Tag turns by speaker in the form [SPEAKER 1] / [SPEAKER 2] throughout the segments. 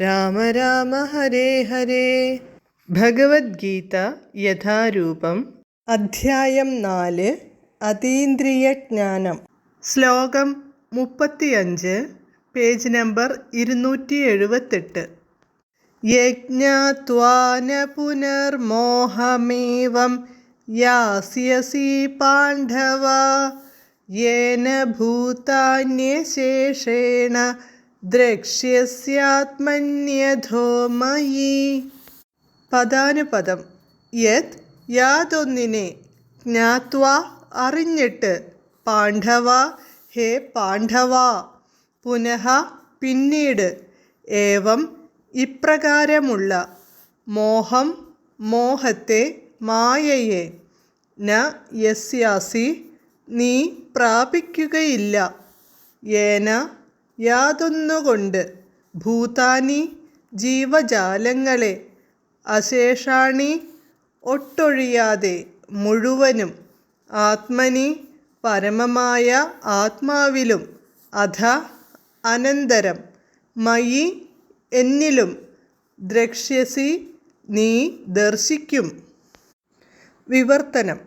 [SPEAKER 1] രാമ രാമ ഹരേ ഹരേ. ഭഗവത്ഗീത യഥാരൂപം. അധ്യായം നാല്. അതീന്ദ്രിയജ്ഞാനം. ശ്ലോകം മുപ്പത്തിയഞ്ച് പേജ് നമ്പർ ഇരുന്നൂറ്റി എഴുപത്തെട്ട് യജ്ഞാത്വാന പുനർമോഹമേവം യാസ്യസി പാണ്ഡവ. യേന ഭൂതാന്യശേഷേണ ദ്രക്ഷ്യസ്യാത്മന്യഥോ മയി പദാനുപദം. യത് യാതൊന്നിനെ ജ്ഞാത്വ അറിഞ്ഞിട്ട് പാണ്ഡവ ഹേ പാണ്ഡവ. പുനഃ പിന്നീട് ഏവം ഇപ്രകാരമുള്ള മോഹം മോഹത്തെ മായയെ. ന യസ്യാസി നീ പ്രാപിക്കുകയില്ല. ഏന യാതൊന്നുകൊണ്ട് ഭൂതാനി ജീവജാലങ്ങളെ അശേഷാണി ഒട്ടൊഴിയാതെ മുഴുവനും ആത്മനി പരമമായ ആത്മാവിലും അധ അനന്തരം മയി എന്നിലും ദ്രക്ഷ്യസി നീ ദർശിക്കും. വിവർത്തനം.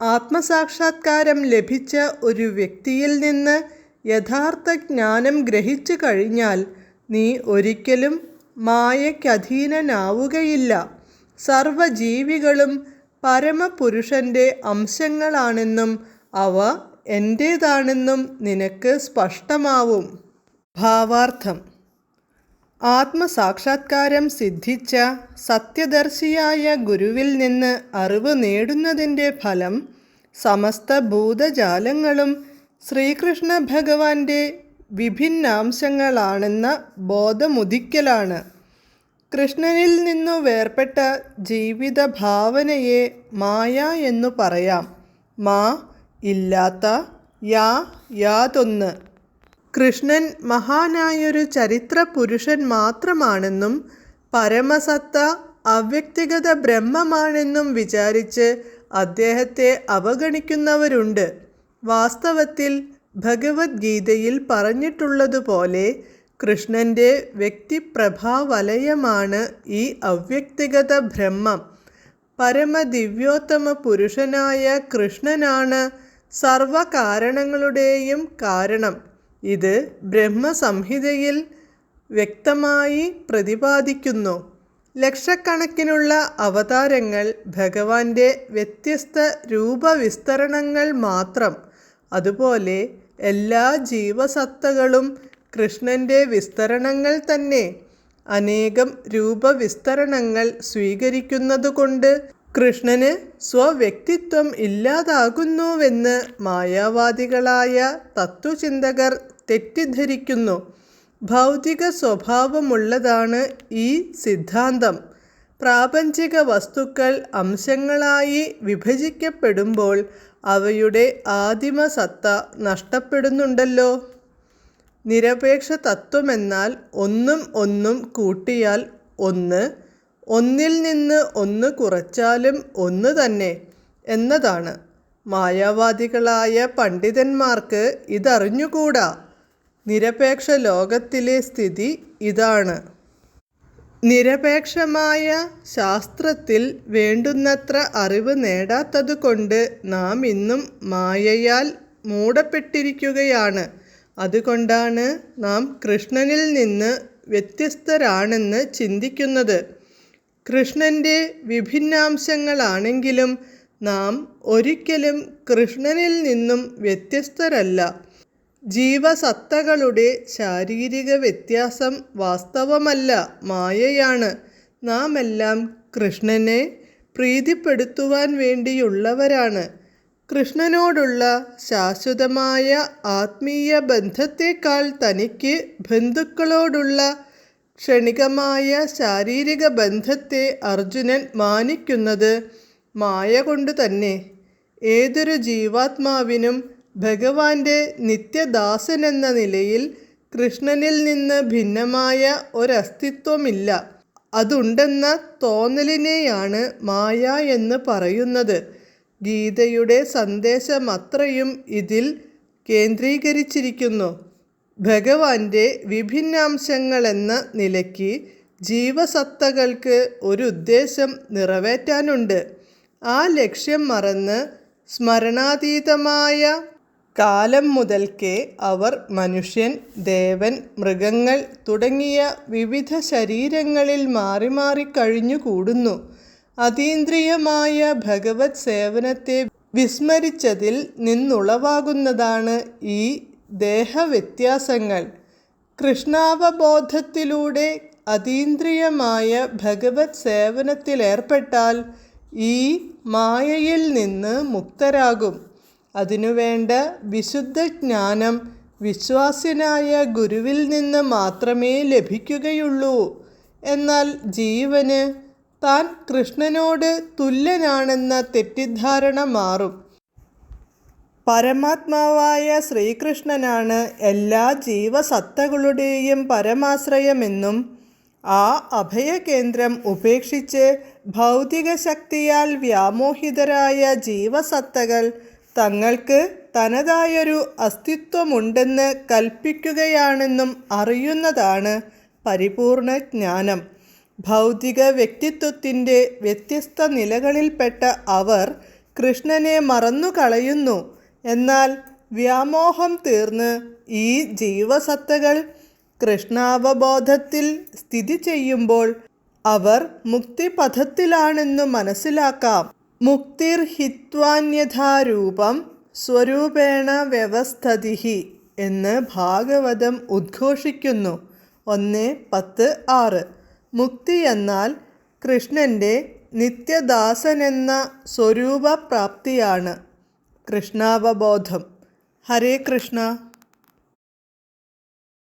[SPEAKER 1] ആത്മസാക്ഷാത്കാരം ലഭിച്ച ഒരു വ്യക്തിയിൽ നിന്ന് യഥാർത്ഥ ജ്ഞാനം ഗ്രഹിച്ചു കഴിഞ്ഞാൽ നീ ഒരിക്കലും മായയ്ക്കധീനനാവുകയില്ല. സർവജീവികളും പരമപുരുഷന്റെ അംശങ്ങളാണെന്നും അവ എന്റേതാണെന്നും നിനക്ക് സ്പഷ്ടമാവും. ഭാവാർത്ഥം. ആത്മസാക്ഷാത്കാരം സിദ്ധിച്ച സത്യദർശിയായ ഗുരുവിൽ നിന്ന് അറിവ് നേടുന്നതിന്റെ ഫലം സമസ്ത ഭൂതജാലങ്ങളും ശ്രീകൃഷ്ണ ഭഗവാന്റെ വിഭിന്നാംശങ്ങളാണെന്ന ബോധമുദിക്കലാണ്. കൃഷ്ണനിൽ നിന്നു വേർപെട്ട ജീവിത ഭാവനയെ മായ എന്നു പറയാം. മാ ഇല്ലാത്ത യാ യാതൊന്ന്. കൃഷ്ണൻ മഹാനായൊരു ചരിത്ര പുരുഷൻ മാത്രമാണെന്നും പരമസത്ത അവ്യക്തിഗത ബ്രഹ്മമാണെന്നും വിചാരിച്ച് അദ്ദേഹത്തെ അവഗണിക്കുന്നവരുണ്ട്. വാസ്തവത്തിൽ ഭഗവത്ഗീതയിൽ പറഞ്ഞിട്ടുള്ളതുപോലെ കൃഷ്ണന്റെ വ്യക്തിപ്രഭാവലയമാണ് ഈ അവ്യക്തിഗത ബ്രഹ്മം. പരമദിവ്യോത്തമ പുരുഷനായ കൃഷ്ണനാണ് സർവകാരണങ്ങളുടെയും കാരണം. ഇത് ബ്രഹ്മസംഹിതയിൽ വ്യക്തമായി പ്രതിപാദിക്കുന്നു. ലക്ഷക്കണക്കിനുള്ള അവതാരങ്ങൾ ഭഗവാന്റെ വ്യത്യസ്ത രൂപവിസ്തരണങ്ങൾ മാത്രം അതുപോലെ എല്ലാ ജീവസത്തകളും കൃഷ്ണന്റെ വിസ്തരണങ്ങൾ തന്നെ അനേകം രൂപവിസ്തരണങ്ങൾ സ്വീകരിക്കുന്നതുകൊണ്ട് കൃഷ്ണന് സ്വവ്യക്തിത്വം ഇല്ലാതാകുന്നുവെന്ന് മായാവാദികളായ തത്വചിന്തകർ തെറ്റിദ്ധരിക്കുന്നു. ഭൗതിക സ്വഭാവമുള്ളതാണ് ഈ സിദ്ധാന്തം. പ്രാപഞ്ചിക വസ്തുക്കൾ അംശങ്ങളായി വിഭജിക്കപ്പെടുമ്പോൾ അവയുടെ ആദിമ സത്ത നഷ്ടപ്പെടുന്നുണ്ടല്ലോ. നിരപേക്ഷ തത്വമെന്നാൽ ഒന്നും ഒന്നും കൂട്ടിയാൽ ഒന്ന് ഒന്നിൽ നിന്ന് ഒന്ന് കുറച്ചാലും ഒന്ന് തന്നെ എന്നതാണ്. മായാവാദികളായ പണ്ഡിതന്മാർക്ക് ഇതറിഞ്ഞുകൂടാ. നിരപേക്ഷ ലോകത്തിലെ സ്ഥിതി ഇതാണ്. നിരപേക്ഷമായ ശാസ്ത്രത്തിൽ വേണ്ടുന്നത്ര അറിവ് നേടാത്തതുകൊണ്ട് നാം ഇന്നും മായയാൽ മൂടപ്പെട്ടിരിക്കുകയാണ്. അതുകൊണ്ടാണ് നാം കൃഷ്ണനിൽ നിന്ന് വ്യത്യസ്തരാണെന്ന് ചിന്തിക്കുന്നത്. കൃഷ്ണന്റെ വിഭിന്നാംശങ്ങളാണെങ്കിലും നാം ഒരിക്കലും കൃഷ്ണനിൽ നിന്നും വ്യത്യസ്തരല്ല. ജീവസത്തകളുടെ ശാരീരിക വ്യത്യാസം വാസ്തവമല്ല. മായയാണ്. നാം എല്ലാം കൃഷ്ണനെ പ്രീതിപ്പെടുത്തുവാൻ വേണ്ടിയുള്ളവരാണ്. കൃഷ്ണനോടുള്ള ശാശ്വതമായ ആത്മീയ ബന്ധത്തെക്കാൾ തനിക്ക് ബന്ധുക്കളോടുള്ള ക്ഷണികമായ ശാരീരിക ബന്ധത്തെ അർജുനൻ മാനിക്കുന്നത് മായ കൊണ്ട് തന്നെ ഏതൊരു ജീവാത്മാവിനും ഭഗവാന്റെ നിത്യദാസനെന്ന നിലയിൽ കൃഷ്ണനിൽ നിന്ന് ഭിന്നമായ ഒരസ്തിത്വമില്ല. അതുണ്ടെന്ന തോന്നലിനെയാണ് മായ എന്ന് പറയുന്നത്. ഗീതയുടെ സന്ദേശമത്രയും ഇതിൽ കേന്ദ്രീകരിച്ചിരിക്കുന്നു. ഭഗവാന്റെ വിഭിന്നാംശങ്ങളെന്ന നിലയ്ക്ക് ജീവസത്തകൾക്ക് ഒരു ഉദ്ദേശം നിറവേറ്റാനുണ്ട്. ആ ലക്ഷ്യം മറന്ന് സ്മരണാതീതമായ കാലം മുതൽക്കേ അവർ മനുഷ്യൻ ദേവൻ മൃഗങ്ങൾ തുടങ്ങിയ വിവിധ ശരീരങ്ങളിൽ മാറി മാറി കഴിഞ്ഞുകൂടുന്നു. അതീന്ദ്രിയമായ ഭഗവത് സേവനത്തെ വിസ്മരിച്ചതിൽ നിന്നുളവാകുന്നതാണ് ഈ ദേഹവ്യത്യാസങ്ങൾ. കൃഷ്ണാവബോധത്തിലൂടെ അതീന്ദ്രിയമായ ഭഗവത് സേവനത്തിലേർപ്പെട്ടാൽ ഈ മായയിൽ നിന്ന് മുക്തരാകും. അതിനുവേണ്ട വിശുദ്ധ ജ്ഞാനം വിശ്വാസ്യനായ ഗുരുവിൽ നിന്ന് മാത്രമേ ലഭിക്കുകയുള്ളൂ. എന്നാൽ ജീവന് താൻ കൃഷ്ണനോട് തുല്യനാണെന്ന തെറ്റിദ്ധാരണ മാറും. പരമാത്മാവായ ശ്രീകൃഷ്ണനാണ് എല്ലാ ജീവസത്തകളുടെയും പരമാശ്രയമെന്നും ആ അഭയകേന്ദ്രം ഉപേക്ഷിച്ച് ഭൗതിക ശക്തിയാൽ വ്യാമോഹിതരായ ജീവസത്തകൾ തങ്ങൾക്ക് തനതായൊരു അസ്തിത്വമുണ്ടെന്ന് കൽപ്പിക്കുകയാണെന്നും അറിയുന്നതാണ് പരിപൂർണ ജ്ഞാനം. ഭൗതിക വ്യക്തിത്വത്തിന്റെ വ്യത്യസ്ത നിലകളിൽപ്പെട്ട അവർ കൃഷ്ണനെ മറന്നുകളയുന്നു. എന്നാൽ വ്യാമോഹം തീർന്ന് ഈ ജീവസത്തകൾ കൃഷ്ണാവബോധത്തിൽ സ്ഥിതി ചെയ്യുമ്പോൾ അവർ മുക്തിപഥത്തിലാണെന്നു മനസ്സിലാക്കാം. മുക്തിർ ഹിത്വാന്യഥാരൂപം സ്വരൂപേണ വ്യവസ്ഥതിഹി എന്ന് ഭാഗവതം ഉദ്ഘോഷിക്കുന്നു. ഒന്ന് പത്ത് ആറ്. മുക്തി എന്നാൽ കൃഷ്ണന്റെ നിത്യദാസനെന്ന സ്വരൂപപ്രാപ്തിയാണ്. കൃഷ്ണാവബോധം. ഹരേ കൃഷ്ണ.